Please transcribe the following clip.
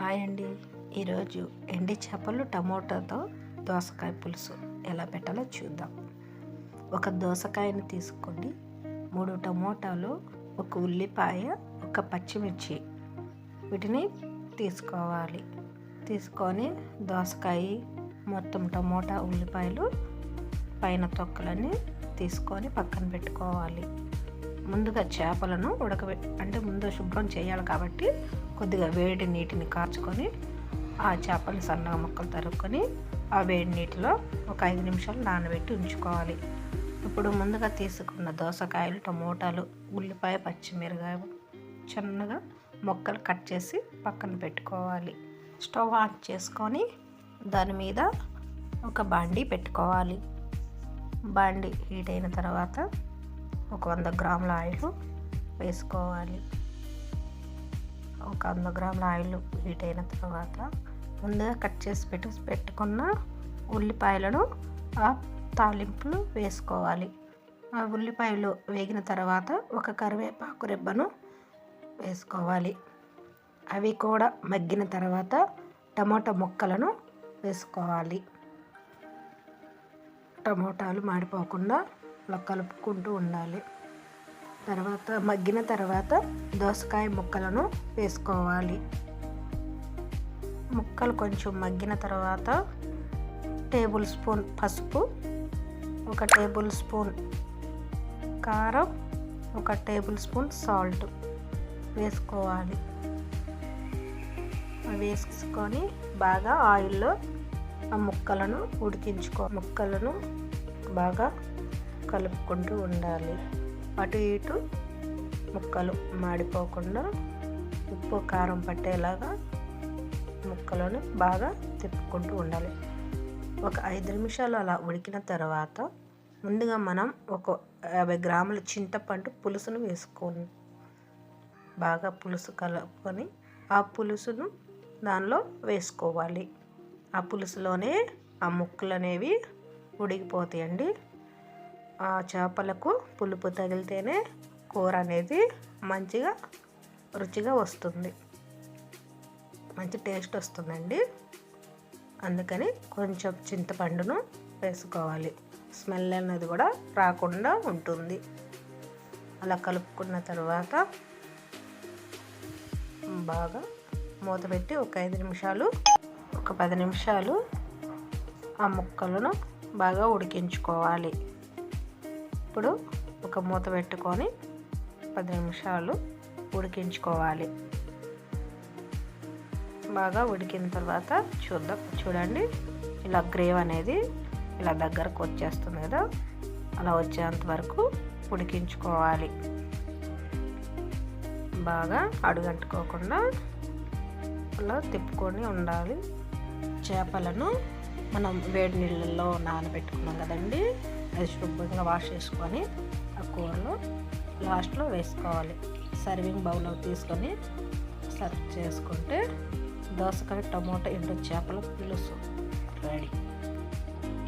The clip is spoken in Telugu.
హాయ్ అండి. ఈరోజు ఎండి చేపలు టమోటాతో దోసకాయ పులుసు ఎలా పెట్టాలో చూద్దాం. ఒక దోసకాయని తీసుకోండి మూడు టమోటాలు ఒక ఉల్లిపాయ ఒక పచ్చిమిర్చి వీటిని తీసుకోవాలి. తీసుకొని దోసకాయ మొత్తం టమోటా ఉల్లిపాయలు పైన తొక్కలన్నీ తీసుకొని పక్కన పెట్టుకోవాలి. ముందుగా చేపలను ఉడకబె అంటే ముందు శుభ్రం చేయాలి కాబట్టి కొద్దిగా వేడి నీటిని కార్చుకొని ఆ చేపలు సన్నగా ముక్కలు తరుక్కొని ఆ వేడి నీటిలో ఒక ఐదు నిమిషాలు నానబెట్టి ఉంచుకోవాలి. ఇప్పుడు ముందుగా తీసుకున్న దోసకాయలు టమోటాలు ఉల్లిపాయ పచ్చిమిరకాయ చిన్నగా ముక్కలు కట్ చేసి పక్కన పెట్టుకోవాలి. స్టవ్ ఆన్ చేసుకొని దాని మీద ఒక బాండీ పెట్టుకోవాలి. బాండీ హీట్ అయిన తర్వాత ఒక వంద గ్రాముల ఆయిల్ వేసుకోవాలి. ఒక వంద గ్రాముల ఆయిల్ హీట్ అయిన తర్వాత ముందుగా కట్ చేసి పెట్టి పెట్టుకున్న ఉల్లిపాయలను ఆ తాలింపులు వేసుకోవాలి. ఆ ఉల్లిపాయలు వేగిన తర్వాత ఒక కరివేపాకు రెబ్బను వేసుకోవాలి. అవి కూడా మగ్గిన తర్వాత టమాటా ముక్కలను వేసుకోవాలి. టమోటాలు మాడిపోకుండా అలా కలుపుకుంటూ ఉండాలి. తర్వాత మగ్గిన తర్వాత దోసకాయ ముక్కలను వేసుకోవాలి. ముక్కలు కొంచెం మగ్గిన తర్వాత టేబుల్ స్పూన్ పసుపు ఒక టేబుల్ స్పూన్ కారం ఒక టేబుల్ స్పూన్ సాల్ట్ వేసుకోవాలి. వేసుకొని బాగా ఆయిల్లో ఆ ముక్కలను ఉడికించుకో ముక్కలను బాగా కలుపుకుంటూ ఉండాలి. అటు ఇటు ముక్కలు మాడిపోకుండా ఉప్పు కారం పట్టేలాగా ముక్కలను బాగా తిప్పుకుంటూ ఉండాలి. ఒక ఐదు నిమిషాలు అలా ఉడికిన తర్వాత ముందుగా మనం ఒక యాభై గ్రాముల చింతపండు పులుసును వేసుకొని బాగా పులుసు కలుపుకొని ఆ పులుసును దానిలో వేసుకోవాలి. ఆ పులుసులోనే ఆ ముక్కలు అనేవి ఉడికిపోతాయండి. ఆ చేపలకు పులుపు తగిలితేనే కూర అనేది మంచిగా రుచిగా వస్తుంది. మంచి టేస్ట్ వస్తుందండి. అందుకని కొంచెం చింతపండును వేసుకోవాలి. స్మెల్ అనేది కూడా రాకుండా ఉంటుంది. అలా కలుపుకున్న తర్వాత బాగా మూత పెట్టి ఒక ఐదు నిమిషాలు ఒక పది నిమిషాలు ఆ ముక్కలను బాగా ఉడికించుకోవాలి. ఇప్పుడు ఒక మూత పెట్టుకొని పది నిమిషాలు ఉడికించుకోవాలి. బాగా ఉడికిన తర్వాత చూద్దాం. చూడండి ఇలా గ్రేవ్ అనేది ఇలా దగ్గరకు వచ్చేస్తుంది కదా అలా వచ్చేంత వరకు ఉడికించుకోవాలి. బాగా అడుగంటుకోకుండా అలా తిప్పుకొని ఉండాలి. చేపలను మనం వేడి నీళ్ళల్లో నానబెట్టుకున్నాం కదండి. అది శుభ్రంగా వాష్ చేసుకొని ఆ కూరలో లాస్ట్లో వేసుకోవాలి. సర్వింగ్ బౌల్లో తీసుకొని సర్వ్ చేసుకుంటే దోసకాయ టమోటా ఎండు చేపల పులుసు రెడీ.